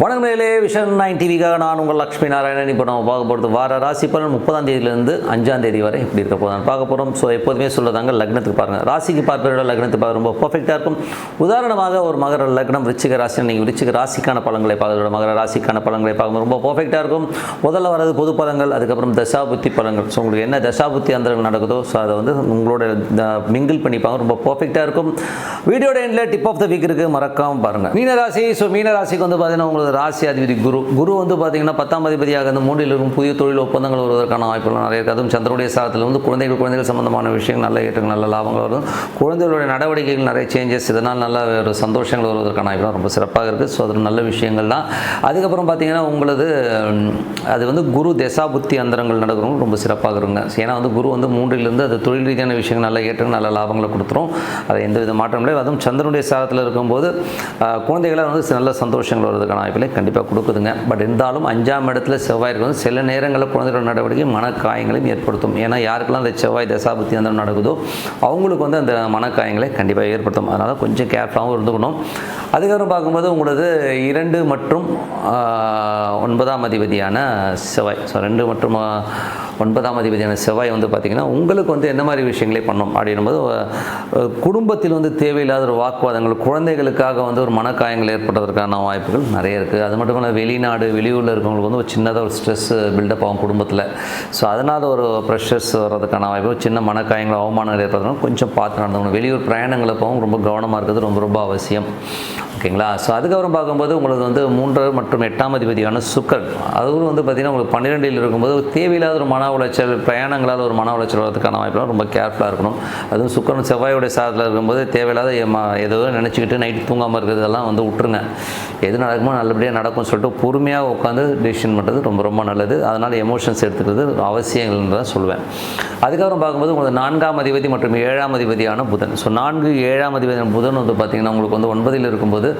வணக்கம் நிலையிலே vision nine டிவிக்காக நான் உங்கள் லக்ஷ்மி நாராயணன். இப்போ நம்ம பார்க்க போகிறது வார ராசி பலன் முப்பதாம் தேதியிலேருந்து அஞ்சாம் தேதி வரை எப்படி இருக்க போதும் பார்க்க போகிறோம் ஸோ எப்போதுமே சொல்லதாங்க லக்னத்துக்கு பாருங்கள் ராசிக்கு பார்ப்பதோட லக்னத்துக்கு பார்க்க ரொம்ப பர்ஃபெக்டாக இருக்கும். உதாரணமாக ஒரு மகர லக்னம் விருச்சிக ராசி நீங்கள் விருச்சிக ராசிக்கான பழங்களை பார்க்கறதோட மகர ராசிக்கான பழங்களை பார்க்கும்போது ரொம்ப பர்ஃபெக்டாக இருக்கும். முதல்ல வரது பொது பழங்கள் அதுக்கப்புறம் தசாபுத்தி பழங்கள். ஸோ உங்களுக்கு என்ன தசாபுத்தி அந்தரங்கள் நடக்குதோ ஸோ அதை வந்து உங்களோட மிங்கிள் பண்ணிப்பாங்க ரொம்ப பர்ஃபெக்டாக இருக்கும். வீடியோட எண்டில் டிப் ஆஃப் த வீக் இருக்குது மறக்காமல் பாருங்கள் மீனராசி ஸோ மீனராசிக்கு வந்து பார்த்தீங்கன்னா உங்களுக்கு ராசி அதிபதி குரு. குரு வந்து பார்த்தீங்கன்னா பத்தாம் அதிபதியாக அந்த மூன்றில் இருக்கும் புதிய தொழில் ஒப்பந்தங்கள் வருவதற்கான வாய்ப்புகள் நிறைய இருக்குது. அதுவும் சந்திரனுடைய சாதத்தில் வந்து குழந்தைகள் குழந்தைகள் சம்பந்தமான விஷயங்கள் நல்ல ஏற்றங்கள் நல்ல லாபங்கள் வரும். குழந்தைகளுடைய நடவடிக்கைகள் நிறைய சேஞ்சஸ் இதனால் நல்ல ஒரு சந்தோஷங்கள் வருவதற்கான வாய்ப்புகள் ரொம்ப சிறப்பாக இருக்குது. ஸோ அது நல்ல விஷயங்கள் தான். அதுக்கப்புறம் பார்த்தீங்கன்னா உங்களது அது வந்து குரு தசா புத்தி அந்தரங்கள் நடக்கிறவங்க ரொம்ப சிறப்பாக இருங்க ஏன்னா வந்து குரு வந்து மூன்றிலிருந்து அது தொழில் ரீதியான விஷயங்கள் நல்ல ஏற்றங்கள் நல்ல லாபங்களை கொடுத்துரும். அது எந்த வித மாற்றம் இல்லை. அதுவும் சந்திரனுடைய சாரத்தில் இருக்கும்போது குழந்தைகளாக வந்து நல்ல சந்தோஷங்கள் வருவதற்கான வாய்ப்புகளை கண்டிப்பாக கொடுக்குதுங்க. பட் இருந்தாலும் அஞ்சாம் இடத்துல செவ்வாய் இருக்கும் சில நேரங்களில் குழந்தைகளோட நடவடிக்கை மனக்காயங்களையும் ஏற்படுத்தும். ஏன்னா யாருக்கெல்லாம் அந்த செவ்வாய் தசாபுத்தி அந்த நடக்குதோ அவங்களுக்கு வந்து அந்த மனக்காயங்களை கண்டிப்பாக ஏற்படுத்தும். அதனால் கொஞ்சம் கேர்ஃபுல்லாகவும் இருந்துக்கணும். அதுக்கப்புறம் பார்க்கும்போது உங்களது இரண்டு மற்றும் ஒன்பதாம் அதிபதியான செவ்வாய். ஸோ ரெண்டு மற்றும் ஒன்பதாம் அதிபதியான செவ்வாய் வந்து பார்த்திங்கன்னா உங்களுக்கு வந்து என்ன மாதிரி விஷயங்களை பண்ணும் அப்படின்னும்போது போது குடும்பத்தில் வந்து தேவையில்லாத ஒரு வாக்குவாதங்கள் குழந்தைகளுக்காக வந்து ஒரு மனக்காயங்கள் ஏற்படுறதுக்கான வாய்ப்புகள் நிறைய இருக்குது. அது மட்டும் இல்லை வெளிநாடு வெளியூரில் இருக்கவங்களுக்கு வந்து ஒரு சின்னதாக ஒரு ஸ்ட்ரெஸ் பில்டப் ஆகும் குடும்பத்தில். ஸோ அதனால் ஒரு ப்ரெஷர்ஸ் வர்றதுக்கான வாய்ப்பு சின்ன மனக்காயங்கள் அவமானங்கள் ஏற்படுறதுனால கொஞ்சம் பார்த்து நடந்துக்கணும் வெளியூர் பிரயாணங்களை போகும் ரொம்ப கவனமாக இருக்கிறது ரொம்ப ரொம்ப அவசியம். ஓகேங்களா? ஸோ அதுக்கப்புறம் பார்க்கும்போது உங்களுக்கு வந்து மூன்று மற்றும் எட்டாம் அதிபதியான சுக்கர் அதுவும் வந்து பார்த்திங்கன்னா உங்களுக்கு பன்னிரெண்டில் இருக்கும்போது தேவையில்லாத ஒரு மன உளைச்சல் பிரயாணங்களால் ஒரு மன உளைச்சல் வரதுக்கான வாய்ப்புலாம் ரொம்ப கேர்ஃபுல்லாக இருக்கணும். அதுவும் சுக்கரன் செவ்வாயுடைய சாதத்தில் இருக்கும்போது தேவையில்லாத ஏமா- ஏதோ நினச்சிக்கிட்டு நைட்டு தூங்காமல் இருக்கிறதெல்லாம் வந்து விட்டுருங்க. எது நடக்குமோ நல்லபடியாக நடக்கும்னு சொல்லிட்டு பொறுமையாக உட்காந்து டெசிஷன் பண்ணுறது ரொம்ப ரொம்ப நல்லது. அதனால் எமோஷன்ஸ் எடுத்துக்கிறது அவசியங்கள்னு தான் சொல்லுவேன். அதுக்கப்புறம் பார்க்கும்போது உங்களுக்கு நான்காம் அதிபதி மற்றும் ஏழாம் அதிபதியான புதன். ஸோ நான்கு ஏழாம் அதிபதியான புதன் வந்து பார்த்திங்கன்னா உங்களுக்கு வந்து ஒன்பதில் இருக்கும்போது வந்து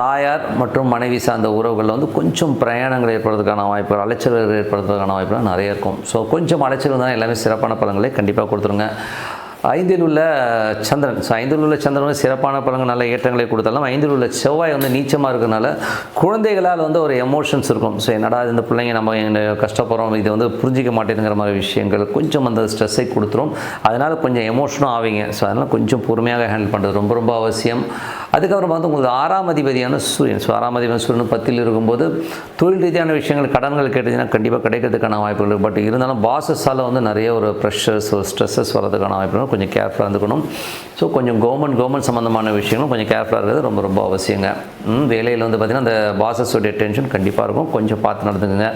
தாயார் மற்றும் மனைவி சார்ந்த உறவுகளில் வந்து கொஞ்சம் பிரயாணங்கள் ஏற்படுறதுக்கான வாய்ப்புகள் அலைச்சல்கள் ஏற்படுறதுக்கான வாய்ப்புகள் நிறைய இருக்கும். ஸோ கொஞ்சம் அலைச்சல் தான் எல்லாமே சிறப்பான பலன்களை கண்டிப்பாக கொடுத்துருங்க. ஐந்தில் உள்ள சந்திரன் ஸோ ஐந்தில் உள்ள சந்திரன் வந்து சிறப்பான பலன்கள் நல்ல ஏற்றங்களை கொடுத்தாலும் ஐந்தில் உள்ள செவ்வாய் வந்து நீச்சமாக இருக்கிறதுனால குழந்தைகளால் வந்து ஒரு எமோஷன்ஸ் இருக்கும். ஸோ என்னடா இந்த பிள்ளைங்க நம்ம கஷ்டப்படுறோம் இது வந்து புரிஞ்சிக்க மாட்டேங்கிற மாதிரி விஷயங்கள் கொஞ்சம் அந்த ஸ்ட்ரெஸ்ஸை கொடுத்துரும். அதனால் கொஞ்சம் எமோஷனும் ஆவீங்க. ஸோ அதனால் கொஞ்சம் பொறுமையாக ஹேண்டில் பண்ணுறது ரொம்ப ரொம்ப அவசியம். அதுக்கப்புறம் வந்து உங்களுக்கு ஆறாம் அதிபதியான சூரியன். ஸோ ஆறாம் அதிபதியான சூரியன் பத்தில் இருக்கும்போது தொழில் ரீதியான விஷயங்கள் கடன்கள் கேட்டதுன்னா கண்டிப்பாக கிடைக்கிறதுக்கான வாய்ப்புகள் இருக்குது பட் இருந்தாலும் பாசஸால் வந்து நிறைய ஒரு ப்ரெஷர்ஸ் ஸ்ட்ரெஸ்ஸஸ் வரதுக்கான வாய்ப்புகள் கொஞ்சம் கேர்ஃபுல்லாக இருந்துக்கணும். ஸோ கொஞ்சம் கவர்மெண்ட் கவர்மெண்ட் சம்மந்தமான விஷயங்களும் கொஞ்சம் கேர்ஃபுல்லாக இருக்கிறது ரொம்ப ரொம்ப அவசியங்க. வேலையில் வந்து பார்த்திங்கன்னா அந்த பாசஸோடைய டென்ஷன் கண்டிப்பாக இருக்கும். கொஞ்சம் பார்த்து நடந்துக்குங்க.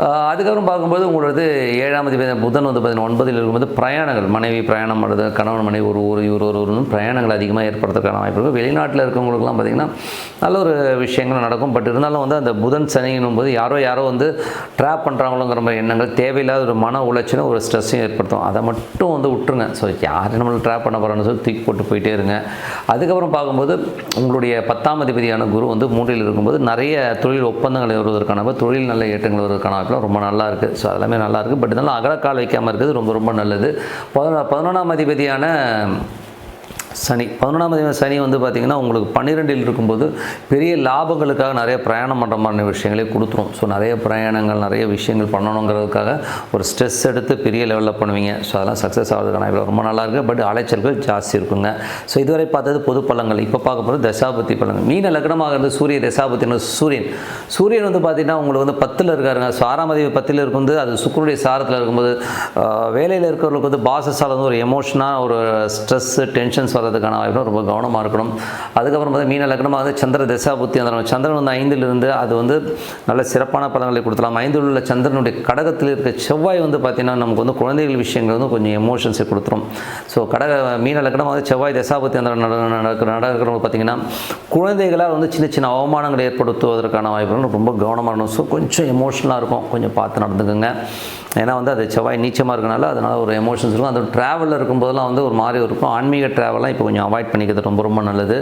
அதுக்கப்புறம் பார்க்கும்போது உங்களது ஏழாம் தேதி புதன் வந்து பார்த்தீங்கன்னா ஒன்பதில் இருக்கும்போது பிரயாணங்கள் மனைவி பிரயாணம் பண்ணுறது கணவன் மனைவி ஒரு ஊர் இவர் ஒரு ஊர்னு பிரயாணங்கள் அதிகமாக ஏற்படுறதுக்கான வாய்ப்பு இருக்குது வெளிநாட்டில் இருக்கவங்களுக்குலாம் பார்த்திங்கன்னா நல்ல ஒரு விஷயங்கள் நடக்கும். பட் இருந்தாலும் வந்து அந்த புதன் சனிங்கும் போது யாரோ யாரோ வந்து ட்ராப் பண்ணுறாங்களோங்கிற மாதிரி எண்ணங்கள் தேவையில்லாத ஒரு மன உளைச்சலும் ஒரு ஸ்ட்ரெஸ்ஸையும் ஏற்படுத்தும். அதை மட்டும் வந்து விட்டுருங்க. ஸோ யார் நம்மளை ட்ராப் பண்ண போகிறான்னு சொல்லி தூக்கி போட்டு போயிட்டே இருங்க. அதுக்கப்புறம் பார்க்கும்போது உங்களுடைய பத்தாம் அதிபதியான குரு வந்து மூன்றில் இருக்கும்போது நிறைய தொழில் ஒப்பந்தங்கள் வருவதற்கான தொழில் நல்ல ஏற்றங்கள் வருவதற்கான வாய்ப்புலாம் ரொம்ப நல்லா இருக்குது ஸோ அதெல்லாமே நல்லா இருக்குது பட் இருந்தாலும் அகலக்கால் வைக்காமல் இருக்கிறது ரொம்ப ரொம்ப நல்லது. பதினொன்றாம் அதிபதியான சனி. பதினொன்றாம் தேதி சனி வந்து பார்த்திங்கன்னா உங்களுக்கு பன்னிரெண்டில் இருக்கும்போது பெரிய லாபங்களுக்காக நிறைய பிரயாணம் பண்ணுற மாதிரி விஷயங்களே கொடுத்துரும். ஸோ நிறைய பிரயாணங்கள் நிறைய விஷயங்கள் பண்ணணுங்கிறதுக்காக ஒரு ஸ்ட்ரெஸ் எடுத்து பெரிய லெவலில் பண்ணுவீங்க. ஸோ அதெல்லாம் சக்ஸஸ் ஆகிறதுக்கான இவ்வளோ ரொம்ப நல்லா இருக்குது பட் அலைச்சல்கள் ஜாஸ்தி இருக்குங்க. ஸோ இதுவரை பார்த்தது பொது பழங்கள் இப்போ பார்க்க போகிறது தசாபதி பழங்கள் மீன லக்னமாக இருந்து சூரிய தசாபத்தின சூரியன். சூரியன் வந்து பார்த்திங்கன்னா உங்களுக்கு வந்து பத்தில் இருக்காருங்க. ஸோ ஆறாம் தேதி பத்தில் இருக்கும்போது அது சுக்கருடைய சாரத்தில் இருக்கும்போது வேலையில் இருக்கிறவங்களுக்கு வந்து பாசஸால் வந்து ஒரு எமோஷனாக ஒரு ஸ்ட்ரெஸ்ஸு டென்ஷன்ஸ் வர்றதுக்கான வாய்ப்பு ரொம்ப கவனமாக இருக்கணும். அதுக்கப்புறம் வந்து மீன லக்னமாக வந்து சந்திர தசாபுத்தி அந்த சந்திரன் வந்து ஐந்தில் இருந்து அது வந்து நல்ல சிறப்பான பலன்களை கொடுத்தலாம் ஐந்தில் உள்ள சந்திரனுடைய கடகத்தில் இருக்க செவ்வாய் வந்து பார்த்திங்கன்னா நமக்கு வந்து குழந்தைகள் விஷயங்கள் வந்து கொஞ்சம் எமோஷன்ஸை கொடுத்துரும். ஸோ கடக மீன லக்னமாக வந்து செவ்வாய் தசாபுத்தி அந்த நடக்கிற நடக்கிறவங்க பார்த்திங்கன்னா குழந்தைகளால் வந்து சின்ன சின்ன அவமானங்களை ஏற்படுத்துவதற்கான வாய்ப்புகள் ரொம்ப கவனமாக இருக்கணும். ஸோ கொஞ்சம் எமோஷனலாக இருக்கும். கொஞ்சம் பார்த்து நடந்துக்குங்க. ஏன்னா வந்து அது செவ்வாய் நீச்சமாக இருக்கனால அதனால் ஒரு எமோஷன்ஸ் இருக்கும். அது ட்ராவலில் இருக்கும்போதெல்லாம் வந்து ஒரு மாதிரி இருக்கும். ஆன்மீக ட்ராவலாம் இப்போ கொஞ்சம் அவாய்ட் பண்ணிக்கிறது ரொம்ப ரொம்ப நல்லது.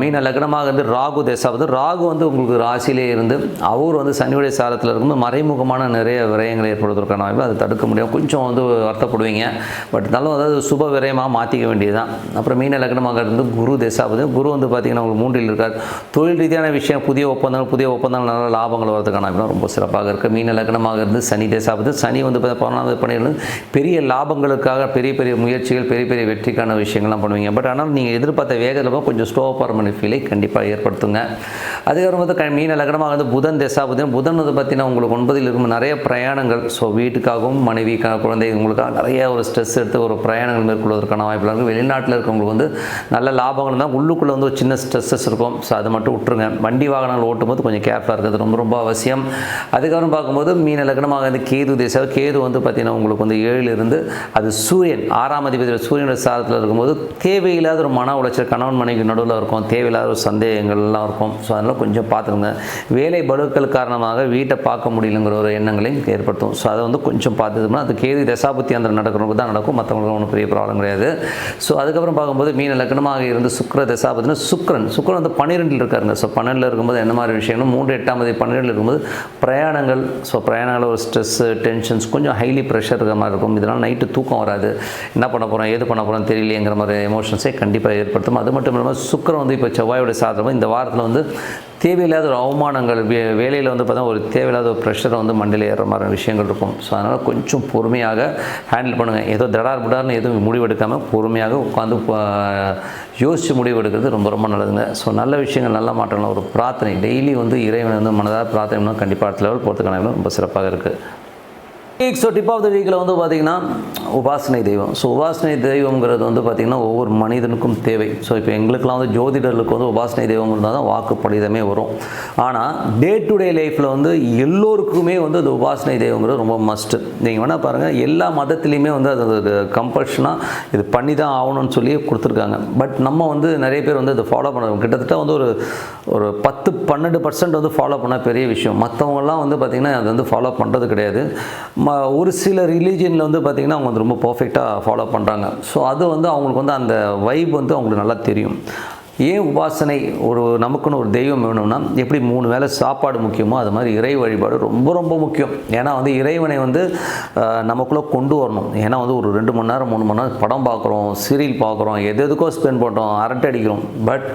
மீன லக்னமாக இருந்து ராகு தேசாவது ராகு வந்து உங்களுக்கு ராசியிலே இருந்து அவர் வந்து சனியுடைய சாரத்தில் இருக்கும்போது மறைமுகமான நிறைய விரயங்களை ஏற்படுவதற்கான வாய்ப்பு அதை தடுக்க முடியும். கொஞ்சம் வந்து வருத்தப்படுவீங்க. பட் இருந்தாலும் அதாவது சுப விரயமாக மாற்றிக்க வேண்டியதுதான். அப்புறம் மீன லக்னமாக இருந்து குரு தேசாவது குரு வந்து பார்த்திங்கன்னா உங்களுக்கு மூன்றில் இருக்கார். தொழில் ரீதியான விஷயம் புதிய ஒப்பந்தங்கள் புதிய ஒப்பந்தங்கள் நல்ல லாபங்கள் வரதுக்கான வாய்ப்பு ரொம்ப சிறப்பாக இருக்குது மீன லக்னமாக இருந்து சனி தேசாவது சனி வந்து பார்த்தா பதினொன்றாவது பெரிய லாபங்களுக்காக பெரிய பெரிய முயற்சிகள் பெரிய பெரிய வெற்றிக்கான விஷயங்கள்லாம் பண்ணுவீங்க. பட் ஆனால் நீங்கள் எதிர்பார்த்த வேகத்தில் கொஞ்சம் ஸ்லோ பர்மனெண்ட் ஃபீலை கண்டிப்பாக ஏற்படுத்துங்க. அதுக்கப்புறம் பார்த்தா க- மீன லக்னமாக வந்து புதன் தேசாபதி புதன் வந்து பார்த்தீங்கன்னா உங்களுக்கு ஒன்பதில் இருக்கும் நிறைய பிரயாணங்கள். ஸோ வீட்டுக்காகவும் மனைவிக்காக குழந்தை உங்களுக்காக நிறைய ஒரு ஸ்ட்ரெஸ் எடுத்து ஒரு பிரயாணங்கள் மேற்கொள்வதற்கான வாய்ப்புகள் இருக்குது வெளிநாட்டில் இருக்கவங்களுக்கு வந்து நல்ல லாபங்கள் தான் உள்ளுக்குள்ளே வந்து ஒரு சின்ன ஸ்ட்ரெஸ்ஸஸ் இருக்கும். ஸோ அதை மட்டும் விட்டுருங்க. வண்டி வாகனங்கள் ஓட்டும்போது கொஞ்சம் கேர்ஃபுல்லாக இருக்கிறது ரொம்ப ரொம்ப அவசியம். அதுக்கப்புறம் பார்க்கும்போது மீன லக்னமாக வந்து கேது தேசம் கேது வந்து பார்த்தீங்கன்னா உங்களுக்கு வந்து ஏழில் இருந்து அது சூரியன் ஆறாம் அதிபதியில் சூரியனோட சாரத்தில் இருக்கும்போது தேவையில்லாத ஒரு மன உளைச்சல் கணவன் மனைவி நடுவில் இருக்கும். தேவையில்லாத ஒரு சந்தேகங்கள்லாம் இருக்கும். ஸோ அதனால் கொஞ்சம் பார்த்துக்கோங்க. வேலை பலுக்கள் காரணமாக வீட்டை பார்க்க முடியலங்கிற ஒரு எண்ணங்களையும் ஏற்படுத்தும். ஸோ அதை வந்து கொஞ்சம் பார்த்துக்கணும் அது கேது தசாபுத்தி அந்த நடக்கிறவங்க தான் நடக்கும். மற்றவங்களுக்கு ஒன்றும் பெரிய ப்ராப்ளம் கிடையாது. ஸோ அதுக்கப்புறம் பார்க்கும்போது மீன லக்னமாக இருந்து சுக்கர தசாபத்தினா சுக்கிரன். சுக்கிரன் வந்து பன்னிரெண்டில் இருக்காருங்க. ஸோ பன்னெண்டில் இருக்கும்போது என்ன மாதிரி விஷயங்கள்? மூன்று எட்டாம் தேதி பன்னிரெண்டில் இருக்கும்போது பிரயாணங்கள். ஸோ பிரயாணங்கள் ஒரு ஸ்ட்ரெஸ்ஸு டென்ஷன்ஸ் கொஞ்சம் ஹைலி ப்ரெஷர் இருக்கிற மாதிரி இருக்கும். இதனால் நைட்டு தூக்கம் வராது. என்ன பண்ண போகிறோம் ஏது பண்ண போகிறோம் தெரியலையேங்கிற மாதிரி எமோஷன்ஸே கண்டிப்பாக ஏற்படுத்தும். அது மட்டும் இல்லாமல் சுக்கிரன் வந்து இப்போ செவ்வாயோட சாதனம் இந்த வாரத்தில் வந்து தேவையில்லாத ஒரு அவமானங்கள் வே வேலையில் வந்து பார்த்தா ஒரு தேவையில்லாத ஒரு ப்ரெஷரை வந்து மண்டையில் ஏறுற மாதிரி விஷயங்கள் இருக்கும். ஸோ அதனால் கொஞ்சம் பொறுமையாக ஹேண்டில் பண்ணுங்கள் ஏதோ தடார் புடார்னு எதுவும் முடிவெடுக்காமல் பொறுமையாக உட்காந்து யோசித்து முடிவெடுக்கிறது ரொம்ப ரொம்ப நல்லதுங்க. ஸோ நல்ல விஷயங்கள் நல்ல மாற்றங்கள் ஒரு பிரார்த்தனை. டெய்லி வந்து இறைவன் வந்து மனதாக பிரார்த்தனை கண்டிப்பாக அடுத்த லெவல் போகிறதுக்கான ரொம்ப சிறப்பாக இருக்குது ஸோ டிப் ஆஃப் த வீக்கில் வந்து பார்த்திங்கன்னா உபாசனை தெய்வம். ஸோ உபாசனை தெய்வம்ங்கிறது வந்து பார்த்திங்கன்னா ஒவ்வொரு மனிதனுக்கும் தேவை. ஸோ இப்போ எங்களுக்கெல்லாம் வந்து ஜோதிடர்களுக்கு வந்து உபாசனை தெய்வம் இருந்தால் தான் வாக்கு பலிதமே வரும். ஆனால் டே டு டே லைஃப்பில் வந்து எல்லோருக்குமே வந்து அது உபாசனை தெய்வங்கிறது ரொம்ப மஸ்ட்டு நீங்கள் வேணால் பாருங்கள் எல்லா மதத்துலேயுமே வந்து அது கம்பல்ஷனாக இது பண்ணி தான் ஆகணும்னு சொல்லி கொடுத்துருக்காங்க. பட் நம்ம வந்து நிறைய பேர் வந்து அதை ஃபாலோ பண்ணுறோம் கிட்டத்தட்ட வந்து ஒரு ஒரு பத்து பன்னெண்டு பர்சன்ட் வந்து ஃபாலோ பண்ண பெரிய விஷயம். மற்றவங்கலாம் வந்து பார்த்திங்கன்னா அது வந்து ஃபாலோ பண்ணுறது கிடையாது. ஒரு சில ரிலீஜியனில் வந்து பார்த்திங்கன்னா அவங்க வந்து ரொம்ப பர்ஃபெக்டாக ஃபாலோ பண்ணுறாங்க ஸோ அது வந்து அவங்களுக்கு வந்து அந்த வைப் வந்து அவங்களுக்கு நல்லா தெரியும். ஏன் உபாசனை ஒரு நமக்குன்னு ஒரு தெய்வம் வேணும்னா எப்படி மூணு வேளை சாப்பாடு முக்கியமோ அது மாதிரி இறை வழிபாடு ரொம்ப ரொம்ப முக்கியம். ஏன்னா வந்து இறைவனை வந்து நமக்குள்ளே கொண்டு வரணும். ஏன்னா வந்து ஒரு ரெண்டு மணி நேரம் மூணு மணி நேரம் படம் பார்க்குறோம் சீரியல் பார்க்குறோம் எது எதுக்கோ ஸ்பெண்ட் பண்ணுறோம் அரட்டை அடிக்கிறோம். பட்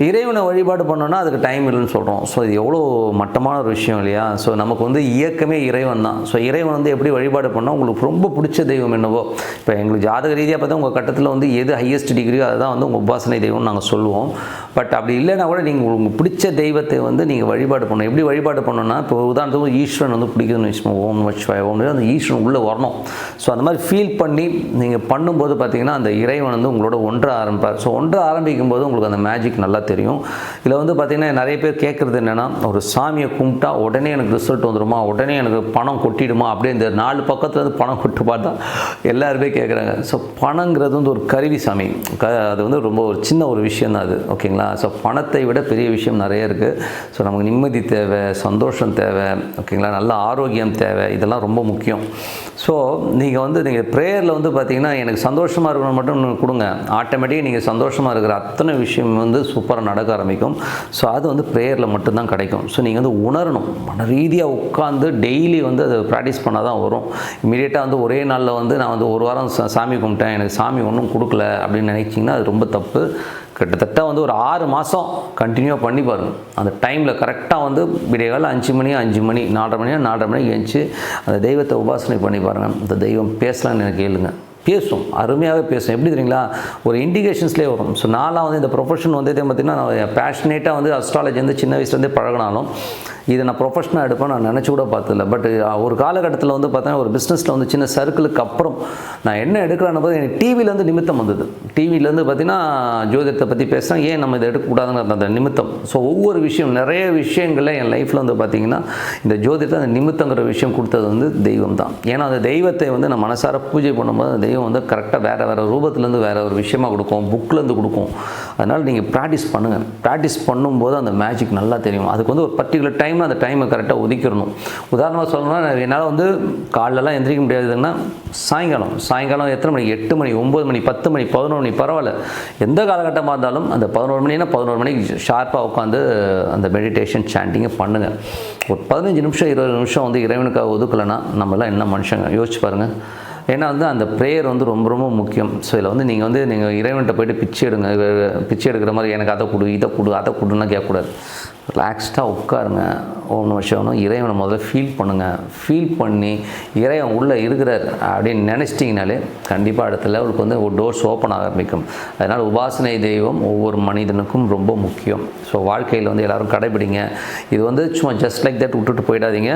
இறைவனை வழிபாடு பண்ணோன்னா அதுக்கு டைம் இல்லைன்னு சொல்கிறோம் ஸோ இது எவ்வளோ மட்டமான ஒரு விஷயம் இல்லையா? ஸோ நமக்கு வந்து இயக்கமே இறைவன் தான். ஸோ இறைவன் வந்து எப்படி வழிபாடு பண்ணால் உங்களுக்கு ரொம்ப பிடிச்ச தெய்வம் என்னவோ. இப்போ எங்களுக்கு ஜாதக ரீதியாக பார்த்தா உங்கள் கட்டத்தில் வந்து எது ஹையஸ்ட் டிகிரியோ அதுதான் வந்து உங்கள் உபாசனை தெய்வம்னு நாங்கள் சொல்லுவோம். பட் அப்படி இல்லைன்னா கூட நீங்கள் உங்களுக்கு பிடிச்ச தெய்வத்தை வந்து நீங்கள் வழிபாடு பண்ணணும். எப்படி வழிபாடு பண்ணணும்னா இப்போ உதாரணத்துக்கு ஈஸ்வரன் வந்து பிடிக்குதுன்னு வச்சுக்கோங்க. ஓம் வச்சுவாய் ஓம் அந்த ஈஸ்வரன் உள்ளே வரணும். ஸோ அந்த மாதிரி ஃபீல் பண்ணி நீங்கள் பண்ணும்போது பார்த்தீங்கன்னா அந்த இறைவன் வந்து உங்களோட ஒன்றை ஆரம்பிப்பார். ஸோ ஒன்றை ஆரம்பிக்கும் போது உங்களுக்கு அந்த மேஜிக் நல்லா தெரியும். இதில் வந்து பார்த்திங்கன்னா நிறைய பேர் கேட்குறது என்னென்னா ஒரு சாமியை கும்பிட்டா உடனே எனக்கு ரிசல்ட் வந்துடுமா உடனே எனக்கு பணம் கொட்டிடுமா? அப்படியே இந்த நாலு பக்கத்துலேருந்து பணம் கொட்டு பார்த்தா எல்லாருமே கேட்குறாங்க. ஸோ பணங்கிறது வந்து ஒரு கருவி சாமி. க அது வந்து ரொம்ப ஒரு சின்ன ஒரு விஷயம் தான் அது. ஓகேங்களா? ஸோ பணத்தை விட பெரிய விஷயம் நிறைய இருக்குது ஸோ நமக்கு நிம்மதி தேவை சந்தோஷம் தேவை ஓகேங்களா? நல்ல ஆரோக்கியம் தேவை. இதெல்லாம் ரொம்ப முக்கியம். ஸோ நீங்கள் வந்து நீங்கள் ப்ரேயரில் வந்து பார்த்தீங்கன்னா எனக்கு சந்தோஷமாக இருக்கணும் மட்டும் கொடுங்க. ஆட்டோமேட்டிக்காக நீங்கள் சந்தோஷமாக இருக்கிற அத்தனை விஷயம் வந்து சூப்பராக நடக்க ஆரம்பிக்கும். ஸோ அது வந்து ப்ரேயரில் மட்டும்தான் கிடைக்கும். ஸோ நீங்கள் வந்து உணரணும். மன ரீதியாக உட்காந்து டெய்லி வந்து அதை ப்ராக்டிஸ் பண்ணால் தான் வரும். இமீடியட்டாக வந்து ஒரே நாளில் வந்து நான் வந்து ஒரு வாரம் சா- சாமி கும்பிட்டேன். எனக்கு சாமி ஒன்றும் கொடுக்கல அப்படின்னு நினைச்சிங்கன்னா அது ரொம்ப தப்பு. கிட்டத்தட்ட வந்து ஒரு ஆறு மாதம் கண்டினியூ பண்ணி பாருங்கள் அந்த டைமில் கரெக்டாக வந்து விடியகால அஞ்சு மணி அஞ்சு மணி நாலரை மணி நாலரை மணிக்கு எழுந்துச்சு அந்த தெய்வத்தை உபாசனை பண்ணி பாருங்கள் அந்த தெய்வம் பேசலாம்னு எனக்கு கேளுங்கள் பேசும் அருமையாகவே பேசும். எப்படி தெரியுங்களா? ஒரு இண்டிகேஷன்ஸ்லேயே வரும். ஸோ நான்லாம் வந்து இந்த ப்ரொஃபஷன் வந்து பார்த்திங்கன்னா நான் பேஷனேட்டாக வந்து அஸ்ட்ராலஜி வந்து சின்ன வயசுலேருந்தே பழகினாலும் இதை நான் ப்ரொஃபஷனாக எடுப்பேன் நான் நினச்சி கூட பார்த்ததில்ல. பட் ஒரு காலகட்டத்தில் வந்து பார்த்தா ஒரு பிஸ்னஸில் வந்து சின்ன சர்க்கிளுக்கு அப்புறம் நான் என்ன எடுக்கிறேன்னு போது எனக்கு டிவிலேருந்து நிமித்தம் வந்தது. டிவிலேருந்து பார்த்தீங்கன்னா ஜோதிடத்தை பற்றி பேசுகிறேன் ஏன் நம்ம இதை எடுக்கக்கூடாதுங்கிற அந்த நிமித்தம். ஸோ ஒவ்வொரு விஷயம் நிறைய விஷயங்களில் என் லைஃப்பில் வந்து பார்த்திங்கன்னா இந்த ஜோதிடத்தை அந்த நிமித்தங்கிற விஷயம் கொடுத்தது வந்து தெய்வம் தான் ஏன்னா அந்த தெய்வத்தை வந்து நான் மனசார பூஜை பண்ணும்போது அந்த தெய்வம் வந்து கரெக்டாக வேறு வேறு ரூபத்துலேருந்து வேறு ஒரு விஷயமா கொடுக்கும் புக்லேருந்து கொடுக்கும். அதனால் நீங்கள் ப்ராக்டிஸ் பண்ணுங்கள் ப்ராக்டிஸ் பண்ணும்போது அந்த மேஜிக் நல்லா தெரியும். அதுக்கு வந்து ஒரு பர்டிகுலர் டைம் டைம் அந்த டைமை கரெக்டாக ஒதுக்கிடணும். உதாரணமாக சொல்லணும்னா என்னால் வந்து காலைலலாம் எந்திரிக்க முடியாதுன்னா சாயங்காலம். சாயங்காலம் எத்தனை மணி? எட்டு மணி ஒம்பது மணி பத்து மணி பதினோரு மணி பரவாயில்ல. எந்த காலகட்டமாக இருந்தாலும் அந்த பதினோரு மணினா பதினோரு மணிக்கு ஷார்ப்பாக உட்காந்து அந்த மெடிடேஷன் சாண்டிங்கை பண்ணுங்கள் ஒரு பதினஞ்சு நிமிஷம் இருபது நிமிஷம் வந்து இறைவனுக்காக ஒதுக்கலைன்னா நம்மளாம் என்ன மனுஷங்க? யோசிச்சு பாருங்கள் ஏன்னா வந்து அந்த ப்ரேயர் வந்து ரொம்ப ரொம்ப முக்கியம். ஸோ இதில் வந்து நீங்கள் வந்து நீங்கள் இறைவன்கிட்ட போய்ட்டு பிச்சை எடுங்க பிச்சை எடுக்கிற மாதிரி எனக்கு அதை கொடு இதை கொடு அதை கொடுன்னா கேட்கக்கூடாது. ரிலாக்ஸ்டாக உட்காருங்க. ஓம் நம சிவனும் இறைவனை முதல்ல ஃபீல் பண்ணுங்கள் ஃபீல் பண்ணி இறைவன் உள்ளே இருக்கிறார் அப்படின்னு நினச்சிட்டிங்கனாலே கண்டிப்பாக அடுத்த லெவலுக்கு வந்து ஒரு டோர்ஸ் ஓப்பன் ஆரம்பிக்கும். அதனால் உபாசனை தெய்வம் ஒவ்வொரு மனிதனுக்கும் ரொம்ப முக்கியம். ஸோ வாழ்க்கையில் வந்து எல்லோரும் கடைபிடிங்க. இது வந்து சும்மா ஜஸ்ட் லைக் தட் விட்டுட்டு போயிடாதீங்க.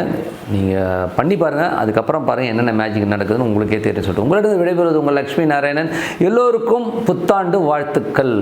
நீங்கள் பண்ணி பாருங்கள் அதுக்கப்புறம் பாருங்கள் என்னென்ன மேஜிக் நடக்குதுன்னு உங்களுக்கே தெரியும் சொல்லிட்டு. உங்களிடம் விடைபெறுவது உங்கள் லக்ஷ்மி நாராயணன். எல்லோருக்கும் புத்தாண்டு வாழ்த்துக்கள்.